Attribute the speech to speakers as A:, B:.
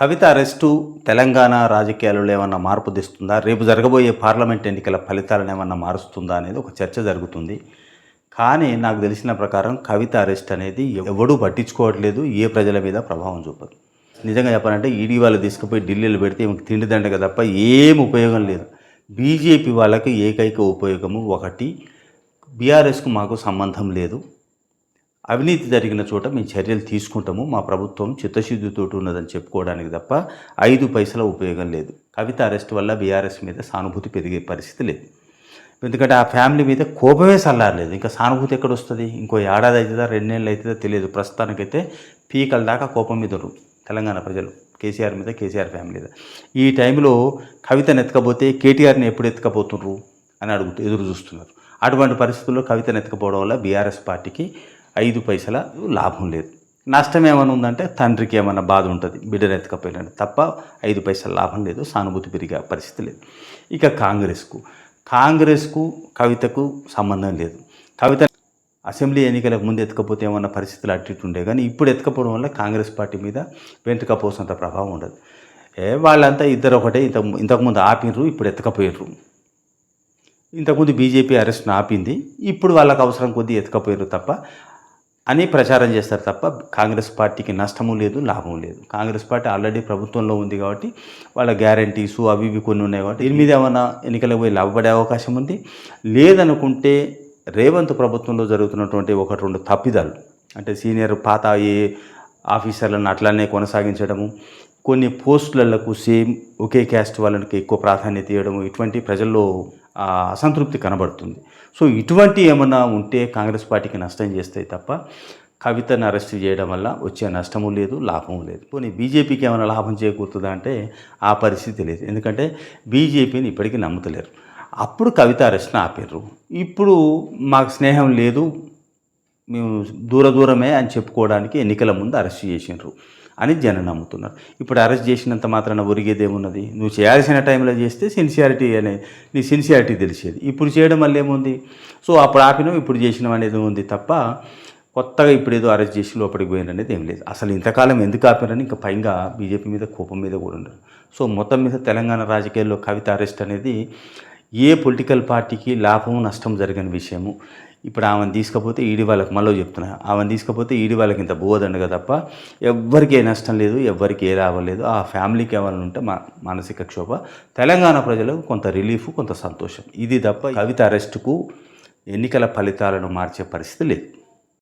A: కవిత arrest Telangana రాజకీయాలలో ఏమన్నా మార్పు తెస్తుందా? రేపు జరగబోయే పార్లమెంట్ ఎన్నికల ఫలితాలను ఏమన్నా మారుస్తుందా అనేది ఒక చర్చ జరుగుతుంది. కానీ నాకు తెలిసిన ప్రకారం కవిత అరెస్ట్ అనేది ఎవడూ పట్టించుకోవట్లేదు ఏ ప్రజల మీద ప్రభావం చూపదు. నిజంగా చెప్పాలంటే ఈడీ వాళ్ళు తీసుకుపోయి ఢిల్లీలో పెడితే ఈమెకు తిండి తప్ప ఏం ఉపయోగం లేదు. బీజేపీ వాళ్ళకి ఏకైక ఉపయోగము ఒకటి బీఆర్ఎస్కు మాకు సంబంధం లేదు. అవినీతి జరిగిన చోట మేము చర్యలు తీసుకుంటాము. మా ప్రభుత్వం చిత్తశుద్ధితో ఉన్నదని చెప్పుకోవడానికి తప్ప ఐదు పైసల ఉపయోగం లేదు. కవిత అరెస్ట్ వల్ల బీఆర్ఎస్ మీద సానుభూతి పెరిగే పరిస్థితి లేదు. ఎందుకంటే ఆ ఫ్యామిలీ మీద కోపమే సల్లారలేదు ఇంకా సానుభూతి ఎక్కడ వస్తుంది? ఇంకో ఏడాది అవుతుందా? రెండేళ్ళు అవుతుందా? తెలియదు. ప్రస్తుతానికైతే పీకల దాకా కోపం మీద ఉండరు తెలంగాణ ప్రజలు. కేసీఆర్ మీద కేసీఆర్ ఫ్యామిలీ మీద. ఈ టైంలో కవితను ఎత్తుకపోతే కేటీఆర్ని ఎప్పుడు ఎత్తకపోతున్నారు అని అడుగుతూ ఎదురు చూస్తున్నారు. అటువంటి పరిస్థితుల్లో కవితను ఎత్తుకపోవడం వల్ల బీఆర్ఎస్ పార్టీకి ఐదు పైసల లాభం లేదు. నష్టం ఏమైనా ఉందంటే తండ్రికి ఏమైనా బాధ ఉంటుంది బిడ్డను ఎత్తుకపోయినట్టు తప్ప ఐదు పైసల లాభం లేదు సానుభూతి పెరిగే పరిస్థితి లేదు. ఇక కాంగ్రెస్కు కాంగ్రెస్కు కవితకు సంబంధం లేదు. కవిత అసెంబ్లీ ఎన్నికలకు ముందు ఎత్తుకపోతే ఏమన్నా పరిస్థితులు అట్టి ఉండే కానీ ఇప్పుడు ఎత్తుకపోవడం వల్ల కాంగ్రెస్ పార్టీ మీద వెంట్రుకపోసినంత ప్రభావం ఉండదు. ఏ వాళ్ళంతా ఇద్దరు ఒకటే ఇంత ఇంతకుముందు ఆపినరు ఇప్పుడు ఎత్తకపోయారు ఇంతకుముందు బీజేపీ అరెస్ట్ను ఆపింది ఇప్పుడు వాళ్ళకి అవసరం కొద్దీ ఎత్తకపోయారు తప్ప అని ప్రచారం చేస్తారు తప్ప కాంగ్రెస్ పార్టీకి నష్టము లేదు లాభం లేదు. కాంగ్రెస్ పార్టీ ఆల్రెడీ ప్రభుత్వంలో ఉంది కాబట్టి వాళ్ళ గ్యారంటీస్ అవి ఇవి కొన్ని ఉన్నాయి కాబట్టి ఎనిమిది ఏమైనా ఎన్నికలకు పోయి లాభపడే అవకాశం ఉంది? లేదనుకుంటే రేవంత్ ప్రభుత్వంలో జరుగుతున్నటువంటి ఒక రెండు తప్పిదాలు అంటే సీనియర్ పాత ఏ ఆఫీసర్లను అట్లానే కొనసాగించడము కొన్ని పోస్టులకు సేమ్ ఒకే క్యాస్ట్ వాళ్ళకి ఎక్కువ ప్రాధాన్యత ఇవ్వడము ఇటువంటి ప్రజల్లో అసంతృప్తి కనబడుతుంది. సో ఇటువంటి ఏమన్నా ఉంటే కాంగ్రెస్ పార్టీకి నష్టం చేస్తాయి తప్ప కవితను అరెస్ట్ చేయడం వల్ల వచ్చే నష్టము లేదు లాభము లేదు. పోనీ బీజేపీకి ఏమైనా లాభం చేకూరుతుందా అంటే ఆ పరిస్థితి లేదు. ఎందుకంటే బీజేపీని ఇప్పటికీ నమ్ముతలేరు. అప్పుడు కవిత అరెస్ట్ని ఆపారు ఇప్పుడు మాకు స్నేహం లేదు మేము దూర దూరమే అని చెప్పుకోవడానికి ఎన్నికల ముందు అరెస్ట్ చేసినారు అని జనం నమ్ముతున్నారు. ఇప్పుడు అరెస్ట్ చేసినంత మాత్రాన ఒరిగేదేమున్నది నువ్వు చేయాల్సిన టైంలో చేస్తే సిన్సియారిటీ అనే నీ సిన్సియారిటీ తెలిసేది. ఇప్పుడు చేయడం వల్ల ఏముంది? సో అప్పుడు ఆపినాం ఇప్పుడు చేసినాం అనేది ఉంది తప్ప కొత్తగా ఇప్పుడు ఏదో అరెస్ట్ చేసి లోపలికి పోయిన అనేది ఏం లేదు. అసలు ఇంతకాలం ఎందుకు ఆపారని ఇంకా పైగా బీజేపీ మీద కోపం మీద కూడా ఉండరు సో మొత్తం మీద తెలంగాణ రాజకీయాల్లో కవిత అరెస్ట్ అనేది ఏ పొలిటికల్ పార్టీకి లాభం నష్టం జరిగిన విషయము. ఇప్పుడు ఆమెను తీసుకపోతే ఈడి వాళ్ళకి మళ్ళీ చెప్తున్నా. ఆమెను తీసుకపోతే ఈడి వాళ్ళకి ఇంత బోదండగా తప్ప ఎవ్వరికి ఏ నష్టం లేదు ఎవ్వరికి ఏ లాభం లేదు. ఆ ఫ్యామిలీకి ఏమైనా ఉంటే మా మానసిక క్షోభ. తెలంగాణ ప్రజలకు కొంత రిలీఫ్ కొంత సంతోషం. ఇది తప్ప కవిత అరెస్టుకు ఎన్నికల ఫలితాలను మార్చే పరిస్థితి లేదు.